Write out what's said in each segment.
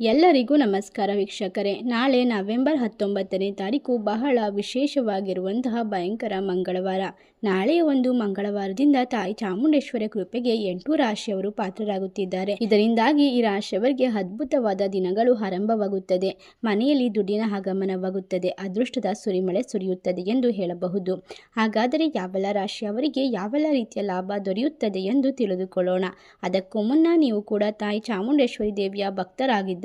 ಎಲ್ಲರಿಗೂ ನಮಸ್ಕಾರ ವೀಕ್ಷಕರೇ. ನಾಳೆ ನವೆಂಬರ್ ಹತ್ತೊಂಬತ್ತನೇ ತಾರೀಕು ಬಹಳ ವಿಶೇಷವಾಗಿರುವಂತಹ ಭಯಂಕರ ಮಂಗಳವಾರ. ನಾಳೆ ಒಂದು ಮಂಗಳವಾರದಿಂದ ತಾಯಿ ಚಾಮುಂಡೇಶ್ವರಿ ಕೃಪೆಗೆ ಎಂಟು ರಾಶಿಯವರು ಪಾತ್ರರಾಗುತ್ತಿದ್ದಾರೆ. ಇದರಿಂದಾಗಿ ಈ ರಾಶಿಯವರಿಗೆ ಅದ್ಭುತವಾದ ದಿನಗಳು ಆರಂಭವಾಗುತ್ತದೆ. ಮನೆಯಲ್ಲಿ ದುಡ್ಡಿನ ಆಗಮನವಾಗುತ್ತದೆ. ಅದೃಷ್ಟದ ಸುರಿಮಳೆ ಸುರಿಯುತ್ತದೆ ಎಂದು ಹೇಳಬಹುದು. ಹಾಗಾದರೆ ಯಾವೆಲ್ಲ ರಾಶಿಯವರಿಗೆ ಯಾವೆಲ್ಲ ರೀತಿಯ ಲಾಭ ದೊರೆಯುತ್ತದೆ ಎಂದು ತಿಳಿದುಕೊಳ್ಳೋಣ. ಅದಕ್ಕೂ ಮುನ್ನ ನೀವು ಕೂಡ ತಾಯಿ ಚಾಮುಂಡೇಶ್ವರಿ ದೇವಿಯ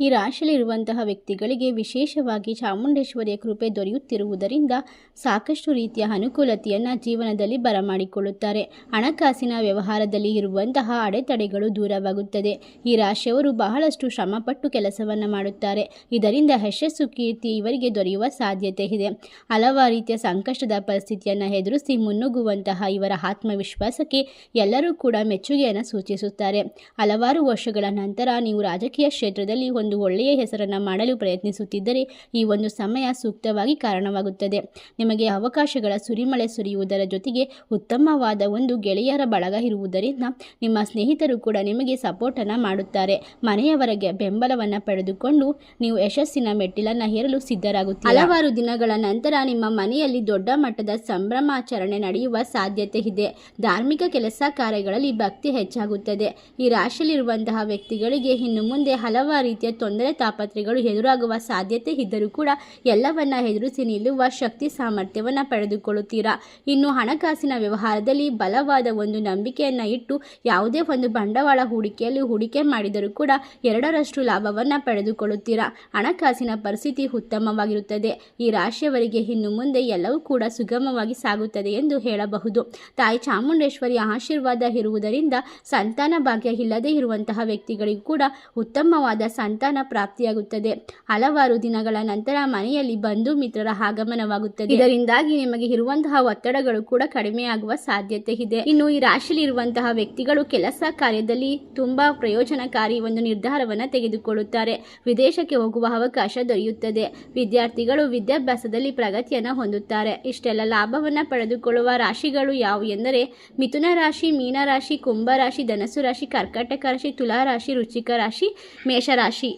ಈ ರಾಶಿಯಲ್ಲಿರುವಂತಹ ವ್ಯಕ್ತಿಗಳಿಗೆ ವಿಶೇಷವಾಗಿ ಚಾಮುಂಡೇಶ್ವರಿಯ ಕೃಪೆ ದೊರೆಯುತ್ತಿರುವುದರಿಂದ ಸಾಕಷ್ಟು ರೀತಿಯ ಅನುಕೂಲತೆಯನ್ನು ಜೀವನದಲ್ಲಿ ಬರಮಾಡಿಕೊಳ್ಳುತ್ತಾರೆ. ಹಣಕಾಸಿನ ವ್ಯವಹಾರದಲ್ಲಿ ಇರುವಂತಹ ಅಡೆತಡೆಗಳು ದೂರವಾಗುತ್ತದೆ. ಈ ರಾಶಿಯವರು ಬಹಳಷ್ಟು ಶ್ರಮಪಟ್ಟು ಕೆಲಸವನ್ನು ಮಾಡುತ್ತಾರೆ. ಇದರಿಂದ ಯಶಸ್ಸು, ಕೀರ್ತಿ ಇವರಿಗೆ ದೊರೆಯುವ ಸಾಧ್ಯತೆ ಇದೆ. ಹಲವಾರು ರೀತಿಯ ಸಂಕಷ್ಟದ ಪರಿಸ್ಥಿತಿಯನ್ನು ಎದುರಿಸಿ ಮುನ್ನುಗ್ಗುವಂತಹ ಇವರ ಆತ್ಮವಿಶ್ವಾಸಕ್ಕೆ ಎಲ್ಲರೂ ಕೂಡ ಮೆಚ್ಚುಗೆಯನ್ನು ಸೂಚಿಸುತ್ತಾರೆ. ಹಲವಾರು ವರ್ಷಗಳ ನಂತರ ನೀವು ರಾಜಕೀಯ ಕ್ಷೇತ್ರದಲ್ಲಿ ಒಳ್ಳೆಯ ಹೆಸರನ್ನು ಮಾಡಲು ಪ್ರಯತ್ನಿಸುತ್ತಿದ್ದರೆ ಈ ಒಂದು ಸಮಯ ಸೂಕ್ತವಾಗಿ ಕಾರಣವಾಗುತ್ತದೆ. ನಿಮಗೆ ಅವಕಾಶಗಳ ಸುರಿಮಳೆ ಸುರಿಯುವುದರ ಜೊತೆಗೆ ಉತ್ತಮವಾದ ಒಂದು ಗೆಳೆಯರ ಬಳಗ ಇರುವುದರಿಂದ ನಿಮ್ಮ ಸ್ನೇಹಿತರು ಕೂಡ ನಿಮಗೆ ಸಪೋರ್ಟನ್ನು ಮಾಡುತ್ತಾರೆ. ಮನೆಯವರಿಗೆ ಬೆಂಬಲವನ್ನು ಪಡೆದುಕೊಂಡು ನೀವು ಯಶಸ್ಸಿನ ಮೆಟ್ಟಿಲನ್ನು ಹೇರಲು ಸಿದ್ಧರಾಗುತ್ತೀರಿ? ಹಲವಾರು ದಿನಗಳ ನಂತರ ನಿಮ್ಮ ಮನೆಯಲ್ಲಿ ದೊಡ್ಡ ಮಟ್ಟದ ಸಂಭ್ರಮಾಚರಣೆ ನಡೆಯುವ ಸಾಧ್ಯತೆ ಇದೆ. ಧಾರ್ಮಿಕ ಕೆಲಸ ಕಾರ್ಯಗಳಲ್ಲಿ ಭಕ್ತಿ ಹೆಚ್ಚಾಗುತ್ತದೆ. ಈ ರಾಶಿಯಲ್ಲಿರುವಂತಹ ವ್ಯಕ್ತಿಗಳಿಗೆ ಇನ್ನು ಮುಂದೆ ಹಲವಾರು ರೀತಿಯ ತೊಂದರೆ ತಾಪತ್ರೆಗಳು ಎದುರಾಗುವ ಸಾಧ್ಯತೆ ಇದ್ದರೂ ಕೂಡ ಎಲ್ಲವನ್ನ ಎದುರಿಸಿ ನಿಲ್ಲುವ ಶಕ್ತಿ ಸಾಮರ್ಥ್ಯವನ್ನು ಪಡೆದುಕೊಳ್ಳುತ್ತೀರಾ? ಇನ್ನು ಹಣಕಾಸಿನ ವ್ಯವಹಾರದಲ್ಲಿ ಬಲವಾದ ಒಂದು ನಂಬಿಕೆಯನ್ನು ಇಟ್ಟು ಯಾವುದೇ ಒಂದು ಬಂಡವಾಳ ಹೂಡಿಕೆಯಲ್ಲಿ ಹೂಡಿಕೆ ಮಾಡಿದರೂ ಕೂಡ ಎರಡರಷ್ಟು ಲಾಭವನ್ನು ಪಡೆದುಕೊಳ್ಳುತ್ತೀರಾ? ಹಣಕಾಸಿನ ಪರಿಸ್ಥಿತಿ ಉತ್ತಮವಾಗಿರುತ್ತದೆ. ಈ ರಾಶಿಯವರಿಗೆ ಇನ್ನು ಮುಂದೆ ಎಲ್ಲವೂ ಕೂಡ ಸುಗಮವಾಗಿ ಸಾಗುತ್ತದೆ ಎಂದು ಹೇಳಬಹುದು. ತಾಯಿ ಚಾಮುಂಡೇಶ್ವರಿ ಆಶೀರ್ವಾದ ಇರುವುದರಿಂದ ಸಂತಾನ ಭಾಗ್ಯ ಇಲ್ಲದೆ ಇರುವಂತಹ ವ್ಯಕ್ತಿಗಳಿಗೂ ಕೂಡ ಉತ್ತಮವಾದ ಸಂತಾನ ಪ್ರಾಪ್ತಿಯಾಗುತ್ತದೆ. ಹಲವಾರು ದಿನಗಳ ನಂತರ ಮನೆಯಲ್ಲಿ ಬಂಧು ಮಿತ್ರರ ಆಗಮನವಾಗುತ್ತದೆ. ಇದರಿಂದಾಗಿ ನಿಮಗೆ ಇರುವಂತಹ ಒತ್ತಡಗಳು ಕೂಡ ಕಡಿಮೆಯಾಗುವ ಸಾಧ್ಯತೆ ಇದೆ. ಇನ್ನು ಈ ರಾಶಿಯಲ್ಲಿ ಇರುವಂತಹ ವ್ಯಕ್ತಿಗಳು ಕೆಲಸ ಕಾರ್ಯದಲ್ಲಿ ತುಂಬಾ ಪ್ರಯೋಜನಕಾರಿ ಒಂದು ನಿರ್ಧಾರವನ್ನು ತೆಗೆದುಕೊಳ್ಳುತ್ತಾರೆ. ವಿದೇಶಕ್ಕೆ ಹೋಗುವ ಅವಕಾಶ ದೊರೆಯುತ್ತದೆ. ವಿದ್ಯಾರ್ಥಿಗಳು ವಿದ್ಯಾಭ್ಯಾಸದಲ್ಲಿ ಪ್ರಗತಿಯನ್ನು ಹೊಂದುತ್ತಾರೆ. ಇಷ್ಟೆಲ್ಲ ಲಾಭವನ್ನು ಪಡೆದುಕೊಳ್ಳುವ ರಾಶಿಗಳು ಯಾವುವು ಎಂದರೆ, ಮಿಥುನ ರಾಶಿ, ಮೀನ ರಾಶಿ, ಕುಂಭ ರಾಶಿ ಧನಸು ರಾಶಿ, ಕರ್ಕಾಟಕ ರಾಶಿ, ತುಲಾ ರಾಶಿ, ರುಚಿಕ ರಾಶಿ ಮೇಷರಾಶಿ